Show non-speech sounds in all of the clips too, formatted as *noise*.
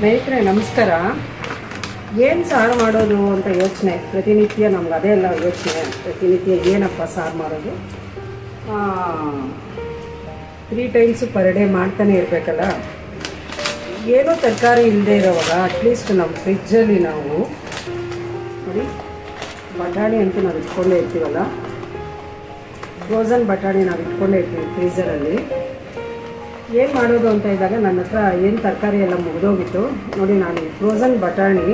ಸ್ನೇಹಿತರೆ, ನಮಸ್ಕಾರ. ಏನು ಸಾರು ಮಾಡೋದು ಅಂತ ಯೋಚನೆ? ಪ್ರತಿನಿತ್ಯ ನಮ್ಗೆ ಅದೇ ಎಲ್ಲ ಯೋಚನೆ. ಪ್ರತಿನಿತ್ಯ ಏನಪ್ಪ ಸಾರು ಮಾಡೋದು? ತ್ರೀ ಟೈಮ್ಸು ಪರ್ ಡೇ ಮಾಡ್ತಾನೆ ಇರಬೇಕಲ್ಲ. ಏನೋ ತರಕಾರಿ ಇಲ್ಲದೆ ಇರೋವಾಗ ಅಟ್ಲೀಸ್ಟ್ ನಮ್ಮ ಫ್ರಿಜ್ಜಲ್ಲಿ ನಾವು ನೋಡಿ, ಬಟಾಣಿ ಅಂತೂ ನಾವು ಇಟ್ಕೊಂಡೇ ಇರ್ತೀವಲ್ಲ? ಫ್ರೋಝನ್ ಬಟಾಣಿ ನಾವು ಇಟ್ಕೊಂಡೇ ಇರ್ತೀವಿ ಫ್ರೀಝರಲ್ಲಿ ಏನು ಮಾಡೋದು ಅಂತ ಇದ್ದಾಗ ನನ್ನ ಹತ್ರ ಏನು ತರಕಾರಿ ಎಲ್ಲ ಮುಗಿದೋಗಿತ್ತು. ನೋಡಿ ನಾನು ಫ್ರೋಸನ್ ಬಟಾಣಿ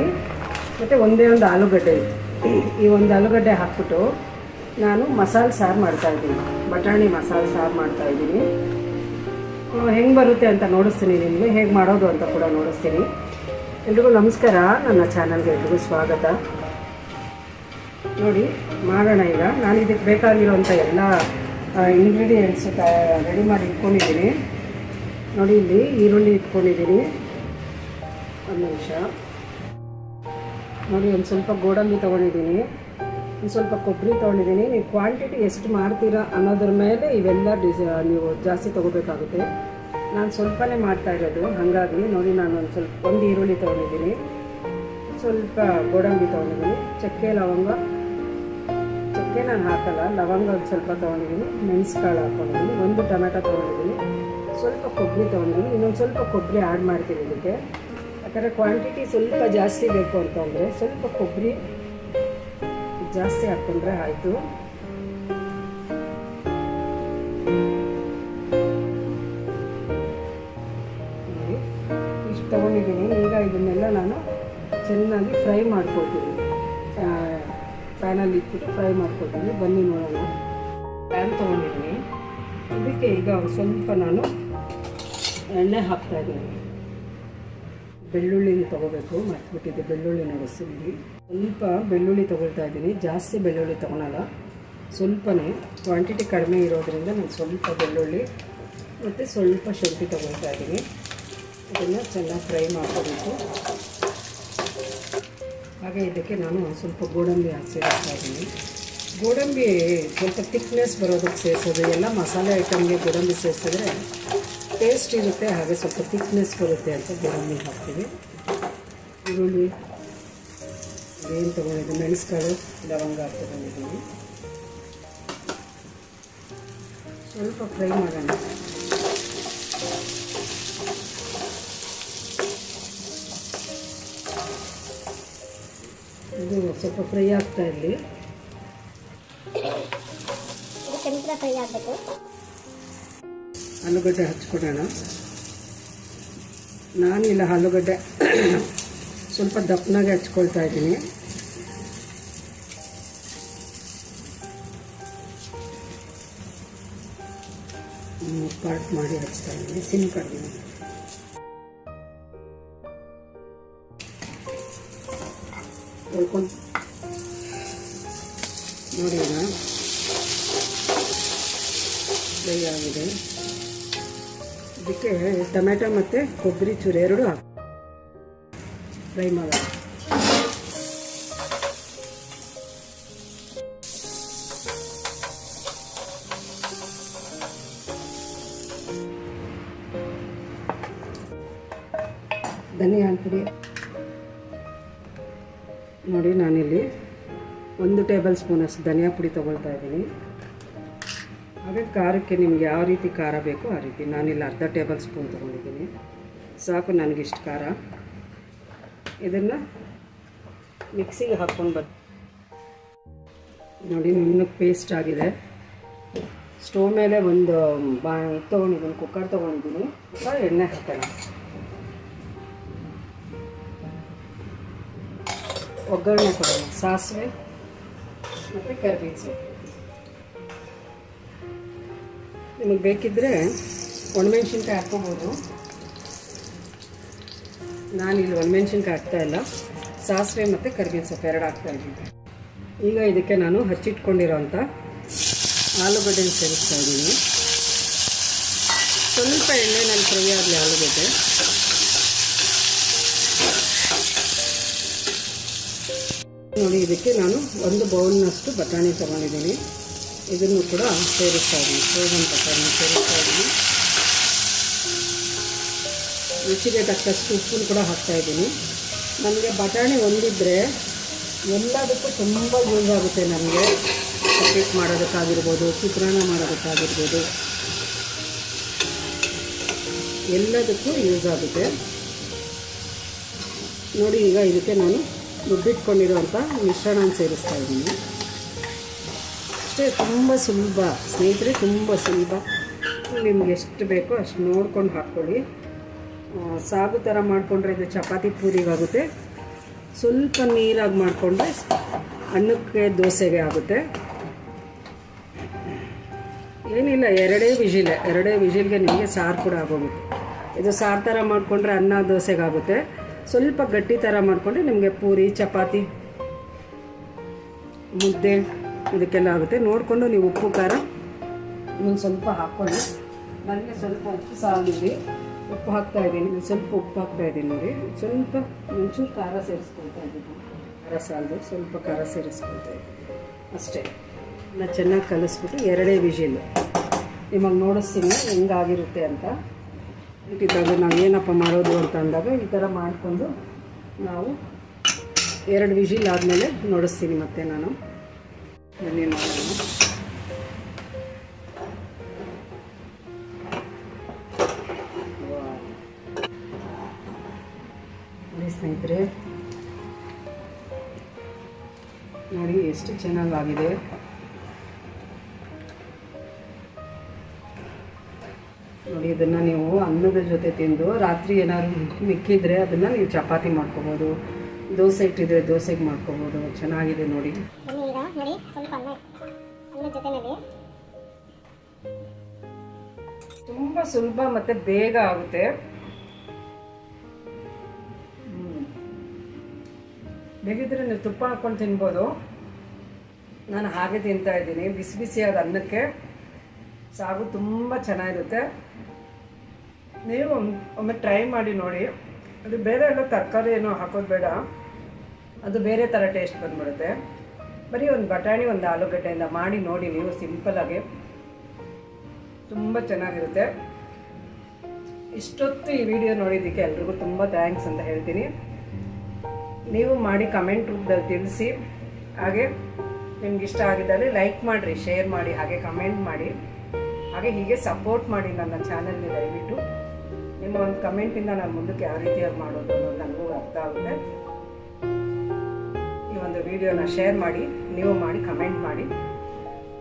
ಮತ್ತು ಒಂದೇ ಒಂದು ಆಲೂಗಡ್ಡೆ ಇತ್ತು. ಈ ಒಂದು ಆಲೂಗಡ್ಡೆ ಹಾಕ್ಬಿಟ್ಟು ನಾನು ಮಸಾಲೆ ಸಾರು ಮಾಡ್ತಾಯಿದ್ದೀನಿ ಬಟಾಣಿ ಮಸಾಲೆ ಸಾರು ಮಾಡ್ತಾಯಿದ್ದೀನಿ ಹೆಂಗೆ ಬರುತ್ತೆ ಅಂತ ನೋಡಿಸ್ತೀನಿ ನಿಮಗೆ. ಹೇಗೆ ಮಾಡೋದು ಅಂತ ಕೂಡ ನೋಡಿಸ್ತೀನಿ. ಎಲ್ರಿಗೂ ನಮಸ್ಕಾರ. ನನ್ನ ಚಾನಲ್ಗೆ ಎಲ್ರಿಗೂ ಸ್ವಾಗತ. ನೋಡಿ, ಮಾಡೋಣ ಈಗ. ನಾನು ಇದಕ್ಕೆ ಬೇಕಾಗಿರೋಂಥ ಎಲ್ಲ ಇಂಗ್ರೀಡಿಯೆಂಟ್ಸು ರೆಡಿ ಮಾಡಿ ಇಟ್ಕೊಂಡಿದ್ದೀನಿ. ನೋಡಿ ಇಲ್ಲಿ ಈರುಳ್ಳಿ ಇಟ್ಕೊಂಡಿದ್ದೀನಿ. ಒಂದು ನಿಮಿಷ. ನೋಡಿ ಒಂದು ಸ್ವಲ್ಪ ಗೋಡಂಬಿ ತೊಗೊಂಡಿದ್ದೀನಿ. ಒಂದು ಸ್ವಲ್ಪ ಕೊಬ್ಬರಿ ತೊಗೊಂಡಿದ್ದೀನಿ. ನೀವು ಕ್ವಾಂಟಿಟಿ ಎಷ್ಟು ಮಾಡ್ತೀರಾ ಅನ್ನೋದ್ರ ಮೇಲೆ ಇವೆಲ್ಲ ಡಿಸ ನೀವು ಜಾಸ್ತಿ ತೊಗೋಬೇಕಾಗುತ್ತೆ. ನಾನು ಸ್ವಲ್ಪನೇ ಮಾಡ್ತಾ ಇರೋದು, ಹಾಗಾಗಿ ನೋಡಿ ನಾನು ಒಂದು ಸ್ವಲ್ಪ, ಒಂದು ಈರುಳ್ಳಿ ತೊಗೊಂಡಿದ್ದೀನಿ. ಸ್ವಲ್ಪ ಗೋಡಂಬಿ ತೊಗೊಂಡಿದ್ದೀನಿ. ಚಕ್ಕೆ, ಲವಂಗ. ಚಕ್ಕೆ ನಾನು ಹಾಕಲ್ಲ, ಲವಂಗ ಒಂದು ಸ್ವಲ್ಪ ತೊಗೊಂಡಿದ್ದೀನಿ. ಮೆಣಸ್ಕಾಳು ಹಾಕ್ಕೊಂಡಿದ್ದೀನಿ ಒಂದು ಟೊಮೆಟೊ ತೊಗೊಂಡಿದ್ದೀನಿ. ಸ್ವಲ್ಪ ಕೊಬ್ಬರಿ ತೊಗೊಂಡಿದ್ದೀನಿ ಇನ್ನೊಂದು ಸ್ವಲ್ಪ ಕೊಬ್ಬರಿ ಆ್ಯಡ್ ಮಾಡ್ತೀನಿ ಇದಕ್ಕೆ. ಯಾಕಂದರೆ ಕ್ವಾಂಟಿಟಿ ಸ್ವಲ್ಪ ಜಾಸ್ತಿ ಬೇಕು ಅಂತಂದರೆ ಸ್ವಲ್ಪ ಕೊಬ್ಬರಿ ಜಾಸ್ತಿ ಹಾಕ್ಕೊಂಡ್ರೆ ಆಯಿತು. ಇಷ್ಟು ತೊಗೊಂಡಿದ್ದೀನಿ. ಈಗ ಇದನ್ನೆಲ್ಲ ನಾನು ಚೆನ್ನಾಗಿ ಫ್ರೈ ಮಾಡ್ಕೊಳ್ತೀನಿ. ಪ್ಯಾನಲ್ಲಿ ಇಟ್ಬಿಟ್ಟು ಫ್ರೈ ಮಾಡ್ಕೊಳ್ತೀನಿ. ಬನ್ನಿ ನೋಡೋಣ. ಪ್ಯಾನ್ ತೊಗೊಂಡಿದ್ದೀನಿ. ಇದಕ್ಕೆ ಈಗ ಸ್ವಲ್ಪ ನಾನು ಎಣ್ಣೆ ಹಾಕ್ತಾ ಇದ್ದೀನಿ. ಬೆಳ್ಳುಳ್ಳಿನ ತೊಗೋಬೇಕು, ಮರ್ತ್ಬಿಟ್ಟಿದ್ದೆ ಬೆಳ್ಳುಳ್ಳಿ ನಡೆಸ್ತೀನಿ ಸ್ವಲ್ಪ ಬೆಳ್ಳುಳ್ಳಿ ತೊಗೊಳ್ತಾ ಇದ್ದೀನಿ. ಜಾಸ್ತಿ ಬೆಳ್ಳುಳ್ಳಿ ತೊಗೊಳಲ್ಲ. ಸ್ವಲ್ಪನೇ ಕ್ವಾಂಟಿಟಿ ಕಡಿಮೆ ಇರೋದರಿಂದ ನಾನು ಸ್ವಲ್ಪ ಬೆಳ್ಳುಳ್ಳಿ ಮತ್ತು ಸ್ವಲ್ಪ ಶುಂಠಿ ತೊಗೊಳ್ತಾ ಇದ್ದೀನಿ. ಅದನ್ನು ಚೆನ್ನಾಗಿ ಫ್ರೈ ಮಾಡ್ಕೋಬೇಕು. ಹಾಗೆ ಇದಕ್ಕೆ ನಾನು ಸ್ವಲ್ಪ ಗೋಡಂಬಿ ಹಾಕಿ ಸೇರಿಸ್ತಾ ಇದ್ದೀನಿ. ಗೋಡಂಬಿ ಸ್ವಲ್ಪ ಥಿಕ್ನೆಸ್ ಬರೋದಕ್ಕೆ ಸೇರಿಸೋದು, ಎಲ್ಲ ಮಸಾಲೆ ಐಟಮ್ಗೆ ಗೋಡಂಬಿ ಸೇರಿಸಿದ್ರೆ ಟೇಸ್ಟ್ ಇರುತ್ತೆ, ಹಾಗೆ ಸ್ವಲ್ಪ ಥಿಕ್ನೆಸ್ ಬರುತ್ತೆ ಅಂತ ಗೋಡಂಬಿ ಹಾಕ್ತೀವಿ. ಈರುಳ್ಳಿ ಏನು ತೊಗೊಂಡಿದ್ದು ಮೆಣಸುಗಳು ಲವಂಗ ತೊಗೊಂಡಿದ್ದೀನಿ ಸ್ವಲ್ಪ ಫ್ರೈ ಮಾಡೋಣ. ಇದು ಸ್ವಲ್ಪ ಫ್ರೈ ಆಗ್ತಾ ಇರಲಿ. ಫ್ರೈ ಆಗಬೇಕು. ಆಲೂಗಡ್ಡೆ ಹಚ್ಕೊಡೋಣ. ನಾನಿಲ್ಲ ಆಲೂಗಡ್ಡೆ *clears throat* ಸ್ವಲ್ಪ ದಪ್ಪನಾಗೆ ಹಚ್ಕೊಳ್ತಾ ಇದ್ದೀನಿ. ಪಾರ್ಟ್ ಮಾಡಿ ಹಚ್ತಾ ಇದ್ದೀನಿ. ಸಿಮ್ ಕಡಿಮೆ ನೋಡಿ ಈಗ ಫ್ರೈ ಆಗಿದೆ. ಇದಕ್ಕೆ ಟೊಮೆಟೊ ಮತ್ತು ಕೊಬ್ಬರಿ ಚೂರು ಎರಡು ಹಾಕಿ. ಫ್ರೈ ಮಾಡೋಣ. ಧನಿಯಾ ಪುಡಿ. ನೋಡಿ ನಾನಿಲ್ಲಿ ಒಂದು ಟೇಬಲ್ ಸ್ಪೂನಷ್ಟು ಧನಿಯಾ ಪುಡಿ ತೊಗೊಳ್ತಾ ಇದ್ದೀನಿ. ಹಾಗೆ ಖಾರಕ್ಕೆ ನಿಮ್ಗೆ ಯಾವ ರೀತಿ ಖಾರ ಬೇಕೋ ಆ ರೀತಿ. ನಾನಿಲ್ಲಿ ಅರ್ಧ ಟೇಬಲ್ ಸ್ಪೂನ್ ತೊಗೊಂಡಿದ್ದೀನಿ. ಸಾಕು ನನಗಿಷ್ಟು ಖಾರ. ಇದನ್ನು ಮಿಕ್ಸಿಗೆ ಹಾಕ್ಕೊಂಡು ಬರ್ತೀನಿ ನೋಡಿ ನುಣ್ಣಗೆ ಪೇಸ್ಟ್ ಆಗಿದೆ. ಸ್ಟೋವ್ ಮೇಲೆ ಒಂದು ಬಾ ತೊಗೊಂಡಿದ್ದೀನಿ ಕುಕ್ಕರ್ ತೊಗೊಂಡಿದ್ದೀನಿ. ಎಣ್ಣೆ ಹಾಕೋಣ. ಒಗ್ಗರಣೆ ಕೊಡೋಣ ಸಾಸಿವೆ ಮತ್ತು ಕರಿಬೇವು ನಿಮಗೆ ಬೇಕಿದ್ದರೆ ಒಣಮೆಣ್ಸಿನ್ಕಾಯಿ ಹಾಕ್ಕೋಬೋದು. ಇಲ್ಲಿ ಒಣಮೆಣ್ಸಿನ್ಕಾಯಿ ಹಾಕ್ತಾ ಇಲ್ಲ. ಸಾಸಿವೆ ಮತ್ತು ಕರಿಬೇವು ಸೊಪ್ಪು ಎರಡು ಹಾಕ್ತಾ ಇದ್ದೀನಿ. ಈಗ ಇದಕ್ಕೆ ನಾನು ಹಚ್ಚಿಟ್ಕೊಂಡಿರೋಂಥ ಆಲೂಗಡ್ಡೆನ ಸೇರಿಸ್ತಾ ಇದ್ದೀನಿ. ಸ್ವಲ್ಪ ಎಣ್ಣೆ ನಾನು ಫ್ರೈ ಆಗಲಿ ಆಲೂಗಡ್ಡೆ. ನೋಡಿ, ಇದಕ್ಕೆ ನಾನು ಒಂದು ಬೌಲ್ನಷ್ಟು ಬಟಾಣಿ ತೊಗೊಂಡಿದ್ದೀನಿ. ಇದನ್ನು ಕೂಡ ಸೇರಿಸ್ತಾ ಇದ್ದೀನಿ. ಫ್ರೋಝನ್ ಬಟಾಣಿ ಸೇರಿಸ್ತಾ ಇದ್ದೀನಿ. ರುಚಿಗೆ ತಕ್ಕಷ್ಟು ಉಪ್ಪು ಕೂಡ ಹಾಕ್ತಾ ಇದ್ದೀನಿ. ನನಗೆ ಬಟಾಣಿ ಒಂದಿದ್ದರೆ ಎಲ್ಲದಕ್ಕೂ ತುಂಬ ಯೂಸ್ ಆಗುತ್ತೆ ನನಗೆ. ಸಪ್ರೇಟ್ ಮಾಡೋದಕ್ಕಾಗಿರ್ಬೋದು, ಚಿತ್ರಾನ್ನ ಮಾಡೋದಕ್ಕಾಗಿರ್ಬೋದು. ಎಲ್ಲದಕ್ಕೂ ಯೂಸ್ ಆಗುತ್ತೆ. ನೋಡಿ ಈಗ ಇದಕ್ಕೆ ನಾನು ರುಬ್ಬಿಟ್ಕೊಂಡಿರುವಂಥ ಮಿಶ್ರಣ ಸೇರಿಸ್ತಾ ಇದ್ದೀನಿ. ಅಷ್ಟೇ ತುಂಬ ಸುಲಭ. ಸ್ನೇಹಿತರೆ, ತುಂಬ ಸುಲಭ. ನಿಮ್ಗೆ ಎಷ್ಟು ಬೇಕೋ ಅಷ್ಟು ನೋಡ್ಕೊಂಡು ಹಾಕ್ಕೊಳ್ಳಿ. ಸಾಗು ಥರ ಮಾಡಿಕೊಂಡ್ರೆ ಇದು ಚಪಾತಿ ಪೂರಿಗಾಗುತ್ತೆ. ಸ್ವಲ್ಪ ನೀರಾಗಿ ಮಾಡಿಕೊಂಡ್ರೆ ಅನ್ನಕ್ಕೆ ದೋಸೆಗೆ ಆಗುತ್ತೆ. ಏನಿಲ್ಲ, ಎರಡೇ ವಿಜಿಲ್. ಎರಡೇ ವಿಜಿಲ್ಗೆ ನಿಮಗೆ ಸಾರು ಕೂಡ ಆಗೋಗುತ್ತೆ. ಇದು ಸಾರು ಥರ ಮಾಡಿಕೊಂಡ್ರೆ ಅನ್ನ ದೋಸೆಗಾಗುತ್ತೆ ಸ್ವಲ್ಪ ಗಟ್ಟಿ ಥರ ಮಾಡಿಕೊಂಡ್ರೆ ನಿಮಗೆ ಪೂರಿ, ಚಪಾತಿ, ಮುದ್ದೆ ಇದಕ್ಕೆಲ್ಲ ಆಗುತ್ತೆ. ನೋಡಿಕೊಂಡು ನೀವು ಉಪ್ಪು, ಖಾರ ಒಂದು ಸ್ವಲ್ಪ ಹಾಕ್ಕೊಳ್ಳಿ. ನನಗೆ ಸ್ವಲ್ಪ ಉಪ್ಪು ಸಾಲಿದೆ ಉಪ್ಪು ಹಾಕ್ತಾ ಇದ್ದೀನಿ. ಸ್ವಲ್ಪ ಉಪ್ಪು ಹಾಕ್ತಾ ಇದ್ದೀನಿ ನೋಡಿ. ಸ್ವಲ್ಪ ಒಂಚೂರು ಖಾರ ಸೇರಿಸ್ಕೊಳ್ತಾ ಇದ್ದೀನಿ. ಖಾರ ಸಾಲದು. ಸ್ವಲ್ಪ ಖಾರ ಸೇರಿಸ್ಕೊಳ್ತಾ ಇದ್ದೀನಿ. ಅಷ್ಟೇ. ನಾನು ಚೆನ್ನಾಗಿ ಕಲಿಸ್ಬಿಟ್ಟು ಎರಡೇ ವಿಜಿಲ್. ನಿಮಗೆ ನೋಡಿಸ್ತೀನಿ ಹೆಂಗಾಗಿರುತ್ತೆ ಅಂತ. ಇಟ್ಟಿದ್ದಾಗ ನಾವು ಏನಪ್ಪ ಮಾಡೋದು ಅಂತ ಅಂದಾಗ ಈ ಥರ ಮಾಡಿಕೊಂಡು ನಾವು ಎರಡು ವಿಷಿಲ್ ಆದಮೇಲೆ ನೋಡಿಸ್ತೀನಿ ಮತ್ತೆ ನಾನು. ಬನ್ನಿ ನೋಡೋಣ ಸ್ನೇಹಿತರೆ ನೋಡಿ ಎಷ್ಟು ಚೆನ್ನಾಗಾಗಿದೆ. ನೋಡಿ ಇದನ್ನು ನೀವು ಅನ್ನದ ಜೊತೆ ತಿಂದು ರಾತ್ರಿ ಏನಾದ್ರು ಮಿಕ್ಕಿದ್ರೆ ಅದನ್ನು ನೀವು ಚಪಾತಿ ಮಾಡ್ಕೋಬೋದು. ದೋಸೆ ಇಟ್ಟಿದ್ರೆ ದೋಸೆಗೆ ಮಾಡ್ಕೋಬೋದು. ಚೆನ್ನಾಗಿದೆ ನೋಡಿ. ನೋಡಿ ಸ್ವಲ್ಪ ಜೊತೆನಲ್ಲಿ ತುಂಬ ಸುಲಭ ಮತ್ತು ಬೇಗ ಆಗುತ್ತೆ. ಬೇಕಿದ್ರೆ ನೀವು ತುಪ್ಪ ಹಾಕೊಂಡು ತಿನ್ಬೋದು. ನಾನು ಹಾಗೆ ತಿಂತಾ ಇದ್ದೀನಿ. ಬಿಸಿ ಬಿಸಿಯಾದ ಅನ್ನಕ್ಕೆ ಸಾಗು ತುಂಬ ಚೆನ್ನಾಗಿರುತ್ತೆ. ನೀವು ಒಮ್- ಒಮ್ಮೆ ಟ್ರೈ ಮಾಡಿ ನೋಡಿ. ಅದು ಬೇರೆ ಎಲ್ಲ ತರಕಾರಿ ಏನೋ ಹಾಕೋದು ಬೇಡ. ಅದು ಬೇರೆ ಥರ ಟೇಸ್ಟ್ ಬಂದ್ಬಿಡುತ್ತೆ. ಬರೀ ಒಂದು ಬಟಾಣಿ, ಒಂದು ಆಲೂಗಡ್ಡೆಯಿಂದ ಮಾಡಿ ನೋಡಿ ನೀವು ಸಿಂಪಲಾಗಿ ತುಂಬ ಚೆನ್ನಾಗಿರುತ್ತೆ. ಇಷ್ಟೊತ್ತು ಈ ವಿಡಿಯೋ ನೋಡಿದ್ದಕ್ಕೆ ಎಲ್ರಿಗೂ ತುಂಬ ಥ್ಯಾಂಕ್ಸ್ ಅಂತ ಹೇಳ್ತೀನಿ. ನೀವು ಮಾಡಿ ಕಮೆಂಟ್ ರೂಪದಲ್ಲಿ ತಿಳಿಸಿ. ಹಾಗೆ ನಿಮ್ಗೆ ಇಷ್ಟ ಆಗಿದ್ದಲ್ಲಿ ಲೈಕ್ ಮಾಡಿರಿ, ಶೇರ್ ಮಾಡಿ, ಹಾಗೆ ಕಮೆಂಟ್ ಮಾಡಿ. ಹಾಗೆ ಹೀಗೆ ಸಪೋರ್ಟ್ ಮಾಡಿ ನನ್ನ ಚಾನಲ್ಗೆ ದಯವಿಟ್ಟು. ನಿಮ್ಮ ಒಂದು ಕಮೆಂಟಿಂದ ನಾನು ಮುಂದಕ್ಕೆ ಯಾವ ರೀತಿಯಾಗಿ ಮಾಡೋದು ಅನ್ನೋದು ನನಗೂ ಅರ್ಥ ಆಗುತ್ತೆ. ಈ ಒಂದು ವಿಡಿಯೋನ ಶೇರ್ ಮಾಡಿ, ನೀವು ಮಾಡಿ, ಕಮೆಂಟ್ ಮಾಡಿ.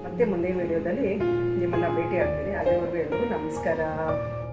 ಮತ್ತೆ ಮುಂದಿನ ವಿಡಿಯೋದಲ್ಲಿ ನಿಮ್ಮನ್ನು ಭೇಟಿ ಆಗ್ತೀನಿ ಅಲ್ಲಿವರೆಗೂ ಎಲ್ರಿಗೂ ನಮಸ್ಕಾರ.